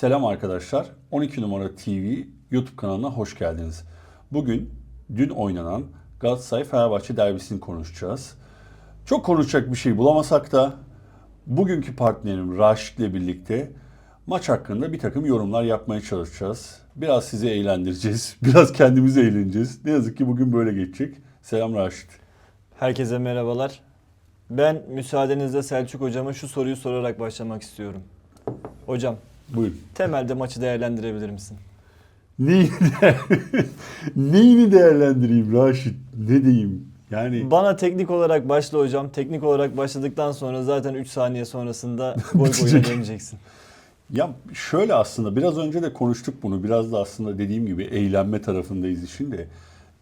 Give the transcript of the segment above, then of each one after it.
Selam arkadaşlar. 12 numara TV YouTube kanalına hoş geldiniz. Bugün dün oynanan Galatasaray Fenerbahçe derbisini konuşacağız. Çok konuşacak bir şey bulamasak da bugünkü partnerim Raşit ile birlikte maç hakkında bir takım yorumlar yapmaya çalışacağız. Biraz sizi eğlendireceğiz. Biraz kendimiz eğleneceğiz. Ne yazık ki bugün böyle geçecek. Selam Raşit. Herkese merhabalar. Ben müsaadenizle Selçuk hocama şu soruyu sorarak başlamak istiyorum. Hocam, Buyurun. temelde maçı değerlendirebilir misin? Neyini, değer- Neyini değerlendireyim Raşit? Ne diyeyim? Yani Bana teknik olarak başla hocam. Teknik olarak başladıktan sonra zaten 3 saniye sonrasında gol boyuna döneceksin. Ya şöyle aslında biraz önce de konuştuk bunu. Biraz da aslında dediğim gibi eğlenme tarafındayız işin de.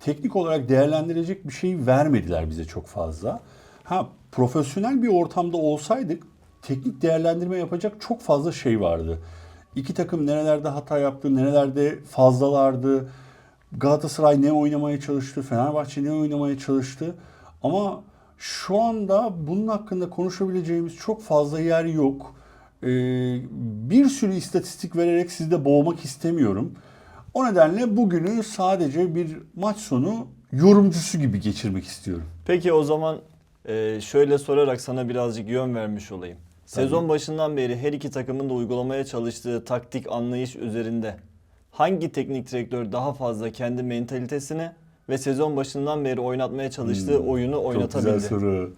Teknik olarak değerlendirecek bir şey vermediler bize çok fazla. Ha profesyonel bir ortamda olsaydık teknik değerlendirme yapacak çok fazla şey vardı. İki takım nerelerde hata yaptı, nerelerde fazlalardı. Galatasaray ne oynamaya çalıştı, Fenerbahçe ne oynamaya çalıştı. Ama şu anda bunun hakkında konuşabileceğimiz çok fazla yer yok. Ee, bir sürü istatistik vererek sizi de boğmak istemiyorum. O nedenle bugünü sadece bir maç sonu yorumcusu gibi geçirmek istiyorum. Peki o zaman e, şöyle sorarak sana birazcık yön vermiş olayım. Sezon başından beri her iki takımın da uygulamaya çalıştığı taktik anlayış üzerinde hangi teknik direktör daha fazla kendi mentalitesini ve sezon başından beri oynatmaya çalıştığı oyunu Hmm. Çok oynatabildi? güzel soru.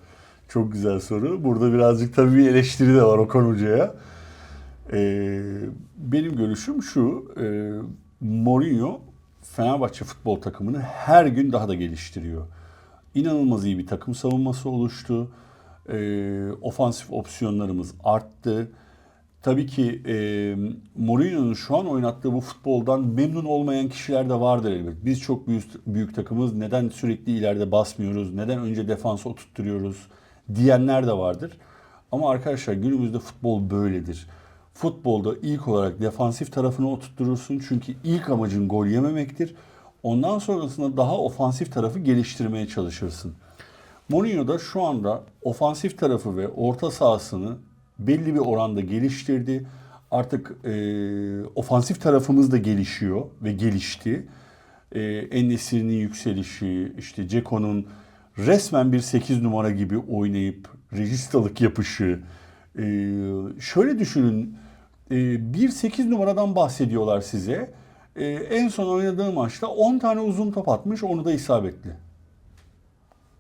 Çok güzel soru. Burada birazcık tabii bir eleştiri de var Okan Hoca'ya. Ee, benim görüşüm şu. E, Mourinho Fenerbahçe futbol takımını her gün daha da geliştiriyor. İnanılmaz iyi bir takım savunması oluştu. Ee, ofansif opsiyonlarımız arttı. Tabii ki e, Mourinho'nun şu an oynattığı bu futboldan memnun olmayan kişiler de vardır elbet. Biz çok büyük, büyük takımız. Neden sürekli ileride basmıyoruz? Neden önce defansı oturtturuyoruz? Diyenler de vardır. Ama arkadaşlar günümüzde futbol böyledir. Futbolda ilk olarak defansif tarafını oturtturursun. Çünkü ilk amacın gol yememektir. Ondan sonrasında daha ofansif tarafı geliştirmeye çalışırsın. Mourinho da şu anda ofansif tarafı ve orta sahasını belli bir oranda geliştirdi. Artık e, ofansif tarafımız da gelişiyor ve gelişti. E, En-Nesyri'nin yükselişi, işte Ceko'nun resmen bir 8 numara gibi oynayıp rejistalık yapışı. E, şöyle düşünün, e, bir 8 numaradan bahsediyorlar size. E, en son oynadığı maçta 10 tane uzun top atmış, onu da isabetli.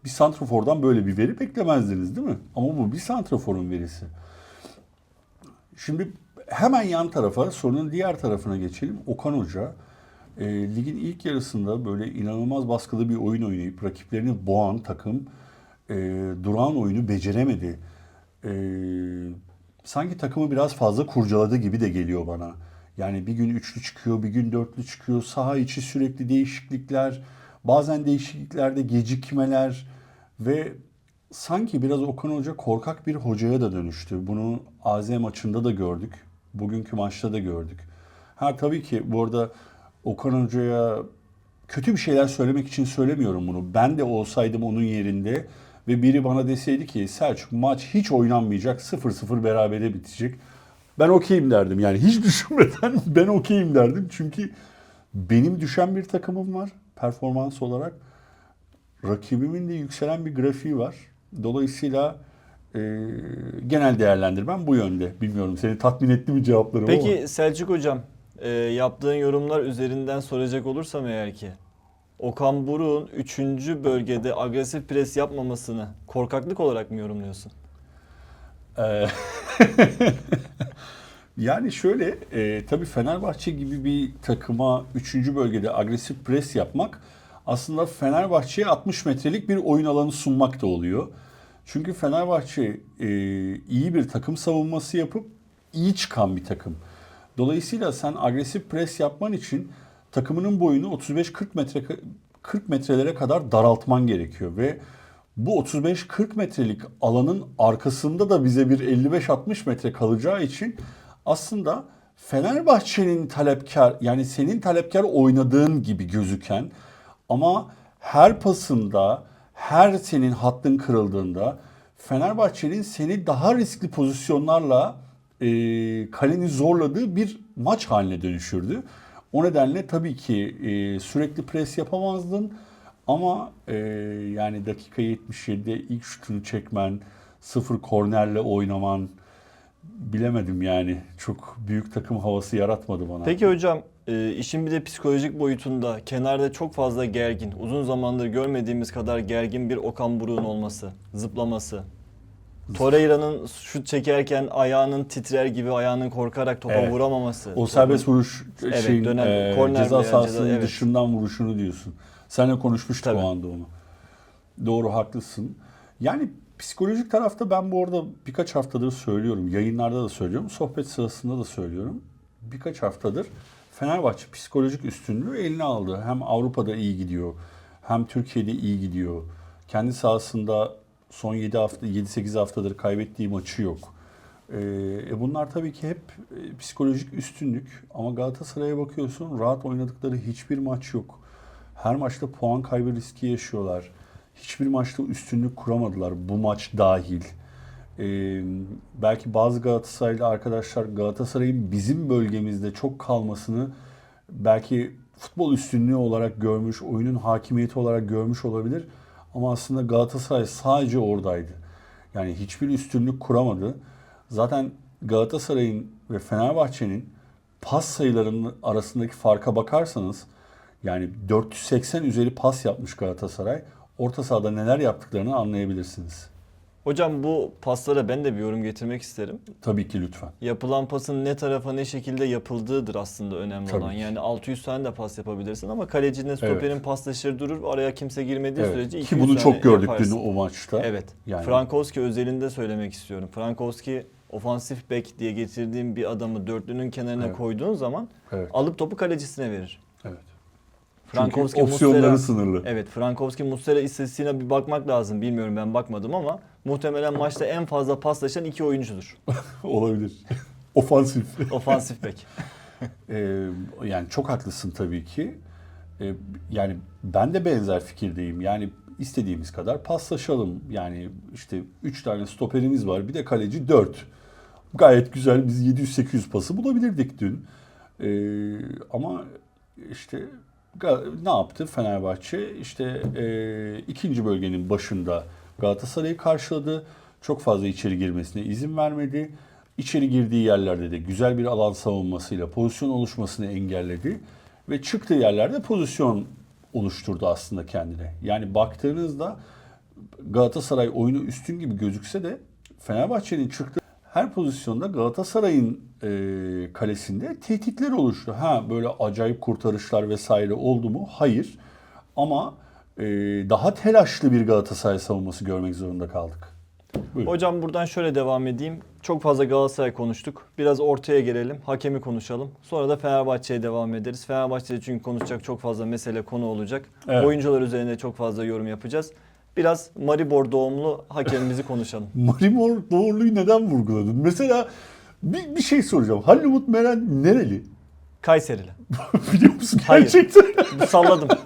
Bir santrafordan böyle bir veri beklemezdiniz değil mi? Ama bu bir santraforun verisi. Şimdi hemen yan tarafa, sorunun diğer tarafına geçelim. Okan Hoca e, ligin ilk yarısında böyle inanılmaz baskılı bir oyun oynayıp rakiplerini boğan takım e, durağan oyunu beceremedi. E, sanki takımı biraz fazla kurcaladı gibi de geliyor bana. Yani bir gün üçlü çıkıyor, bir gün dörtlü çıkıyor. Saha içi sürekli değişiklikler, bazen değişikliklerde gecikmeler ve sanki biraz Okan Hoca korkak bir hocaya da dönüştü. Bunu AZ maçında da gördük. Bugünkü maçta da gördük. Ha tabii ki bu arada Okan Hoca'ya kötü bir şeyler söylemek için söylemiyorum bunu. Ben de olsaydım onun yerinde ve biri bana deseydi ki Selçuk maç hiç oynanmayacak 0-0 berabere bitecek. Ben okeyim derdim. Yani hiç düşünmeden ben okeyim derdim. Çünkü benim düşen bir takımım var performans olarak. Rakibimin de yükselen bir grafiği var. Dolayısıyla e, genel değerlendirmem bu yönde. Bilmiyorum seni tatmin etti mi cevaplarım ama. Peki Selçuk hocam, e, yaptığın yorumlar üzerinden soracak olursam eğer ki Okan Buruk'un 3. bölgede agresif pres yapmamasını korkaklık olarak mı yorumluyorsun? Yani şöyle e, tabii Fenerbahçe gibi bir takıma 3. bölgede agresif pres yapmak aslında Fenerbahçe'ye 60 metrelik bir oyun alanı sunmak da oluyor. Çünkü Fenerbahçe e, iyi bir takım savunması yapıp iyi çıkan bir takım. Dolayısıyla sen agresif pres yapman için takımının boyunu 35-40 metre 40 metrelere kadar daraltman gerekiyor ve bu 35-40 metrelik alanın arkasında da bize bir 55-60 metre kalacağı için aslında Fenerbahçe'nin talepkar yani senin talepkar oynadığın gibi gözüken ama her pasında her senin hattın kırıldığında Fenerbahçe'nin seni daha riskli pozisyonlarla e, kalenin zorladığı bir maç haline dönüşürdü. O nedenle tabii ki e, sürekli pres yapamazdın ama e, yani dakika 77'de ilk şutunu çekmen, sıfır kornerle oynaman bilemedim yani. Çok büyük takım havası yaratmadı bana. Peki hocam e, işin bir de psikolojik boyutunda kenarda çok fazla gergin, uzun zamandır görmediğimiz kadar gergin bir Okan Buruk'un olması, zıplaması. Torreira'nın şut çekerken ayağının titrer gibi ayağının korkarak topa Evet. vuramaması. O serbest vuruş Evet, şeyin dönen e, korner ceza veya sahasının ceza- evet. dışından vuruşunu diyorsun. Seninle konuşmuştuk Tabii. o anda onu. Doğru haklısın. Yani psikolojik tarafta ben bu arada birkaç haftadır söylüyorum. Yayınlarda da söylüyorum. Sohbet sırasında da söylüyorum. Birkaç haftadır Fenerbahçe psikolojik üstünlüğü eline aldı. Hem Avrupa'da iyi gidiyor. Hem Türkiye'de iyi gidiyor. Kendi sahasında son 7 hafta 7-8 haftadır kaybettiği maçı yok. Ee, e bunlar tabii ki hep e, psikolojik üstünlük ama Galatasaray'a bakıyorsun rahat oynadıkları hiçbir maç yok. Her maçta puan kaybı riski yaşıyorlar. Hiçbir maçta üstünlük kuramadılar bu maç dahil. Ee, belki bazı Galatasaraylı arkadaşlar Galatasaray'ın bizim bölgemizde çok kalmasını belki futbol üstünlüğü olarak görmüş, oyunun hakimiyeti olarak görmüş olabilir. Ama aslında Galatasaray sadece oradaydı. Yani hiçbir üstünlük kuramadı. Zaten Galatasaray'ın ve Fenerbahçe'nin pas sayılarının arasındaki farka bakarsanız yani 480 üzeri pas yapmış Galatasaray. Orta sahada neler yaptıklarını anlayabilirsiniz. Hocam bu paslara ben de bir yorum getirmek isterim. Tabii ki lütfen. Yapılan pasın ne tarafa ne şekilde yapıldığıdır aslında önemli Tabii olan. ki. Yani 600 tane de pas yapabilirsin ama kalecinin stoperin paslaşır durur. Araya kimse girmediği Evet. sürece Ki 200 bunu çok gördük yaparsın. dün o maçta. Evet. Yani- Frankowski özelinde söylemek istiyorum. Frankowski ofansif bek diye getirdiğim bir adamı dörtlünün kenarına Evet. koyduğun zaman Evet. alıp topu kalecisine verir. Evet. Frankowski, Çünkü opsiyonları Muslera- sınırlı. Evet, Frankowski Muslera istatistiğine bir bakmak lazım. Bilmiyorum ben bakmadım ama muhtemelen maçta en fazla paslaşan iki oyuncudur. Olabilir. Ofansif. Ofansif bek. Ee, yani çok haklısın tabii ki. Ee, yani ben de benzer fikirdeyim. Yani istediğimiz kadar paslaşalım. Yani işte 3 tane stoperimiz var. Bir de kaleci 4. Gayet güzel biz 700-800 pası bulabilirdik dün. Ee, ama işte ne yaptı Fenerbahçe? İşte e, ikinci bölgenin başında Galatasaray'ı karşıladı. Çok fazla içeri girmesine izin vermedi. İçeri girdiği yerlerde de güzel bir alan savunmasıyla pozisyon oluşmasını engelledi. Ve çıktığı yerlerde pozisyon oluşturdu aslında kendine. Yani baktığınızda Galatasaray oyunu üstün gibi gözükse de Fenerbahçe'nin çıktığı her pozisyonda Galatasaray'ın e, kalesinde tehditler oluştu. Ha böyle acayip kurtarışlar vesaire oldu mu? Hayır. Ama e, daha telaşlı bir Galatasaray savunması görmek zorunda kaldık. Buyurun. Hocam buradan şöyle devam edeyim. Çok fazla Galatasaray konuştuk. Biraz ortaya gelelim. Hakemi konuşalım. Sonra da Fenerbahçe'ye devam ederiz. Fenerbahçe'de çünkü konuşacak çok fazla mesele konu olacak. Evet. Oyuncular üzerine çok fazla yorum yapacağız. Biraz Maribor doğumlu hakemimizi konuşalım. Marimor doğruluğu neden vurguladın? Mesela bir, bir şey soracağım. Halil Umut Meren nereli? Kayserili. Biliyor musun Hayır. gerçekten? Salladım.